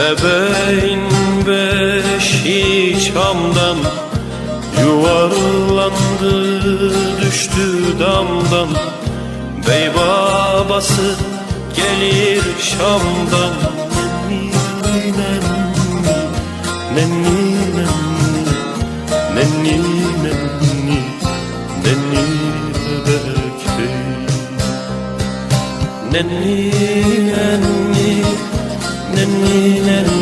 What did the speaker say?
Bebeğin beşi çamdan Yuvarlandı düştü damdan. Bey babası gelir Şam'dan. Nenni nenni nenni nenni Nenni nenni nenni